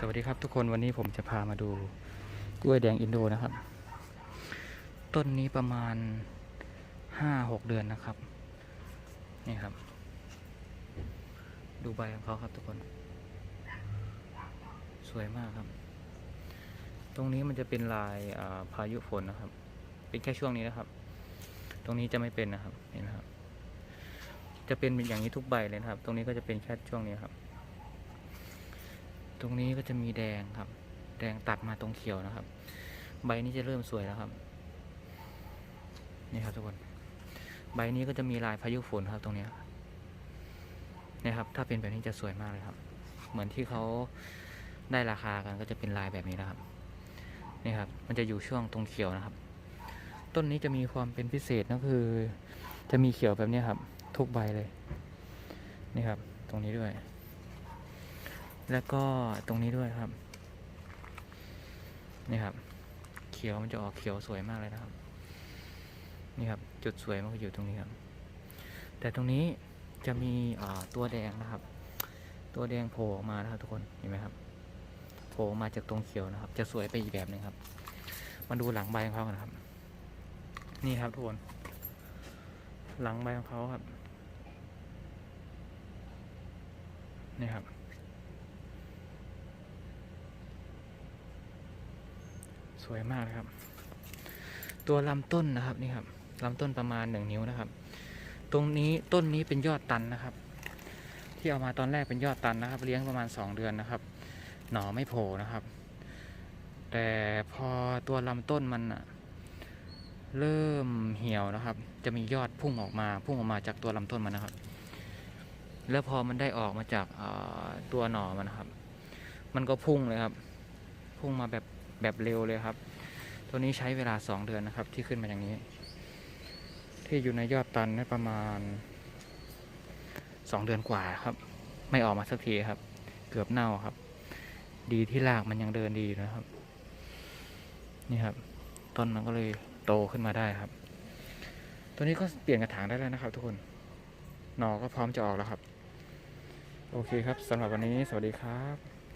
สวัสดีครับทุกคนวันนี้ผมจะพามาดูกล้วยแดงอินโดนะครับ ต้นนี้ประมาณห้าหกเดือนนะครับ นี่ครับ ดูใบของเขาครับทุกคน สวยมากครับ ตรงนี้มันจะเป็นลายพายุฝนนะครับ เป็นแค่ช่วงนี้นะครับ ตรงนี้จะไม่เป็นนะครับเห็นไหมครับ จะเป็นอย่างนี้ทุกใบเลยนะครับ ตรงนี้ก็จะเป็นแค่ช่วงนี้ครับ ตรงนี้ก็จะมีแดงครับ แดงตัดมาตรงเขียวนะครับ ใบนี้จะเริ่มสวยแล้วครับ นี่ครับทุกคน ใบนี้ก็จะมีลายพายุฝนครับ ตรงนี้นี่ครับ ถ้าเป็นแบบนี้จะสวยมากเลยครับ เหมือนที่เขาได้ราคากันก็จะเป็นลายแบบนี้นะครับ นี่ครับ มันจะอยู่ช่วงตรงเขียวนะครับ ต้นนี้จะมีความเป็นพิเศษก็คือ จะมีเขียวแบบนี้ครับ ทุกใบเลย นี่ครับ ตรงนี้ด้วย แล้วก็ตรงนี้ด้วยครับ นี่ครับ เขียวมันจะออกเขียวสวยมากเลยนะครับ นี่ครับ จุดสวยมันก็อยู่ตรงนี้ครับ แต่ตรงนี้จะมีตัวแดงนะครับ ตัวแดงโผล่ออกมานะครับทุกคน เห็นไหมครับ โผล่มาจากตรงเขียวนะครับ จะสวยไปอีกแบบหนึ่งครับ มาดูหลังใบของเขากันครับ นี่ครับทุกคน หลังใบของเขาครับ นี่ครับ ส วยมากเลยครับ ตัวลำต้นนะครับนี่ครับลำต้นประมาณหนึ่งนิ้วนะครับ ตรงนี้ต้นนี้เป็นยอดตันนะครับ ที่เอามาตอนแรกเป็นยอดตันนะครับ เลี้ยงประมาณสองเดือนนะครับ หน่อไม่โผล่นะครับ แต่พอตัวลำต้นมันเริ่มเหี่ยวนะครับ จะมียอดพุ่งออกมาพุ่งออกมาจากตัวลำต้นมันนะครับ แล้วพอมันได้ออกมาจากตัวหน่อมันนะครับ มันก็พุ่งเลยครับ พุ่งมาแบบ แบบเร็วเลยครับ ตัวนี้ใช้เวลาสองเดือนนะครับ ที่ขึ้นมาอย่างนี้ ที่อยู่ในยอดตันได้ประมาณสองเดือนกว่าครับ ไม่ออกมาสักทีครับ เกือบเน่าครับ ดีที่รากมันยังเดินดีนะครับ นี่ครับ ต้นมันก็เลยโตขึ้นมาได้ครับ ตัวนี้ก็เปลี่ยนกระถางได้แล้วนะครับ ทุกคนหนอก็พร้อมจะออกแล้วครับ โอเคครับสำหรับวันนี้สวัสดีครับ